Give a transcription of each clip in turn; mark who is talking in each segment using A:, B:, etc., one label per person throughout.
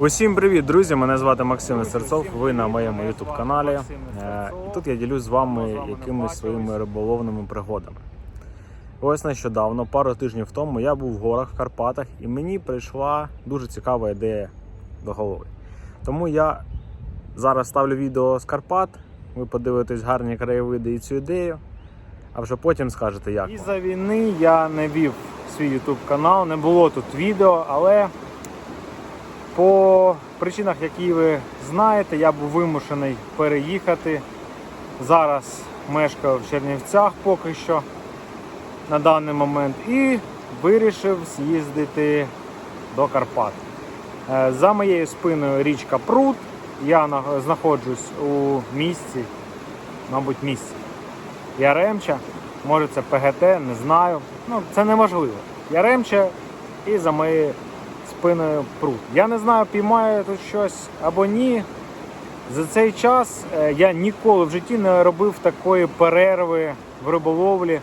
A: Усім привіт, друзі! Мене звати Максим Серцов. Ви на моєму youtube каналі. Е, І тут я ділюсь з вами якимись своїми риболовними пригодами. Ось нещодавно, пару тижнів тому, я був в горах в Карпатах, і мені прийшла дуже цікава ідея до голови. Тому я зараз ставлю відео з Карпат. Ви подивитесь гарні краєвиди і цю ідею, а вже потім скажете, як. І за війни я не вів свій YouTube канал, не було тут відео, але по причинах, які ви знаєте, я був вимушений переїхати. Зараз мешкаю в Чернівцях поки що на даний момент і вирішив з'їздити до Карпат. Е, За моєю спиною річка Прут. Я знаходжусь у місці, мабуть, місці Яремча. Може це ПГТ, не знаю. Ну, це неможливо. Яремча і за моєю спиною прут. Я не знаю, піймаю тут щось або ні. За цей час е, я ніколи в житті не робив такої перерви в риболовлі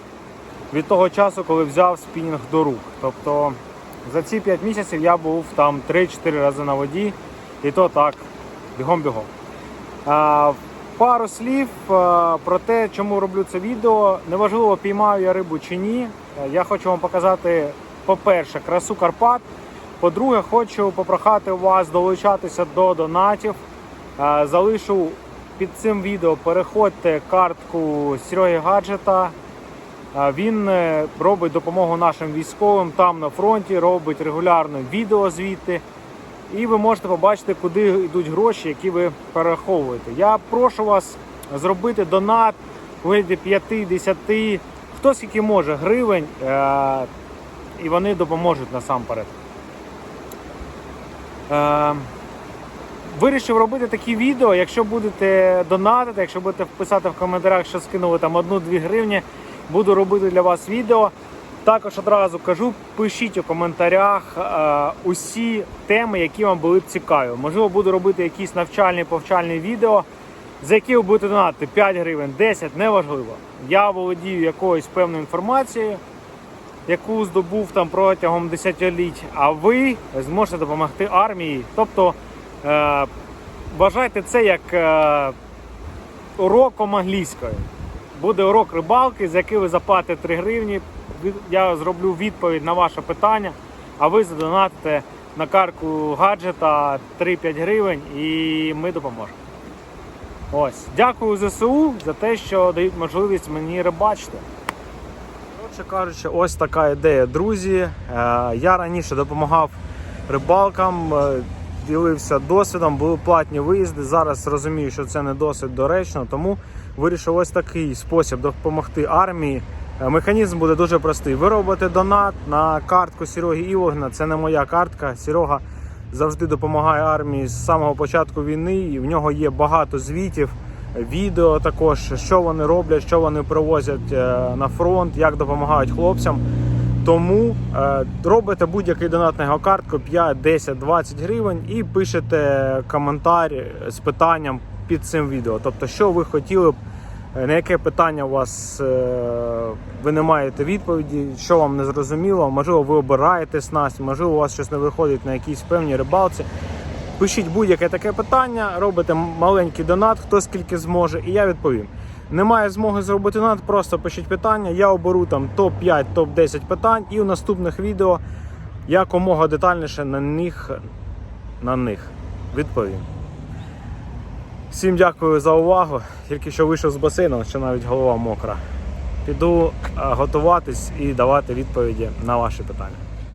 A: від того часу, коли взяв спінінг до рук. Тобто за ці 5 місяців я був там 3-4 рази на воді, і то так, бігом-бігом. Пару слів про те, чому роблю це відео. Неважливо, піймаю я рибу чи ні. Е, Я хочу вам показати, по-перше, красу Карпат. По-друге, хочу попрохати вас долучатися до донатів. Е, Залишу під цим відео переходьте картку Сереги Гаджета. Е, Він е, робить допомогу нашим військовим там на фронті, робить регулярно відео звідти. І ви можете побачити, куди йдуть гроші, які ви перераховуєте. Я прошу вас зробити донат у вигляді 5-10, хто скільки може гривень, і вони допоможуть насамперед. Е, Вирішив робити такі відео. Якщо будете донатити, якщо будете писати в коментарях, що скинули там 1-2 гривні, буду робити для вас відео. Також одразу кажу, пишіть у коментарях е, усі теми, які вам були б цікаві. Можливо, буду робити якісь навчальні повчальні відео, за які ви будете донатити 5 гривень, 10, неважливо. Я володію якоюсь певною інформацією, яку здобув там протягом десятиліть, а ви зможете допомогти армії. Тобто е, вважайте це як е, уроком англійської. Буде урок рибалки, за який ви заплатите 3 гривні. Я зроблю відповідь на ваше питання, а ви задонатите на картку гаджета 3-5 гривень і ми допоможемо. Ось. Дякую ЗСУ за те, що дають можливість мені рибачити. Коротше кажучи, ось така ідея, друзі. Е, Я раніше допомагав рибалкам, е, ділився досвідом, були платні виїзди. Зараз розумію, що це не досить доречно, тому вирішив ось такий спосіб допомогти армії. Е, Механізм буде дуже простий. Ви робите донат на картку Сереги Івогна. Це не моя картка. Серега завжди допомагає армії з самого початку війни. І в нього є багато звітів, відео також, що вони роблять, що вони привозять е, на фронт, як допомагають хлопцям. Тому е, робите будь-який донат на його картку 5, 10, 20 гривень і пишете коментар з питанням під цим відео. Тобто, що ви хотіли б, е, на яке питання у вас ви не маєте відповіді, що вам не зрозуміло, можливо, ви обираєте снасть, можливо, у вас щось не виходить на якійсь певній рибалці. Пишіть будь-яке таке питання, робите маленький донат, хто скільки зможе, і я відповім. Немає змоги зробити донат, просто пишіть питання. Я оберу там топ-5, топ-10 питань, і у наступних відео якомога детальніше на них, на них відповім. Всім дякую за увагу. Тільки що вийшов з басейну, ще навіть голова мокра. Піду е, готуватись і давати відповіді на ваші питання.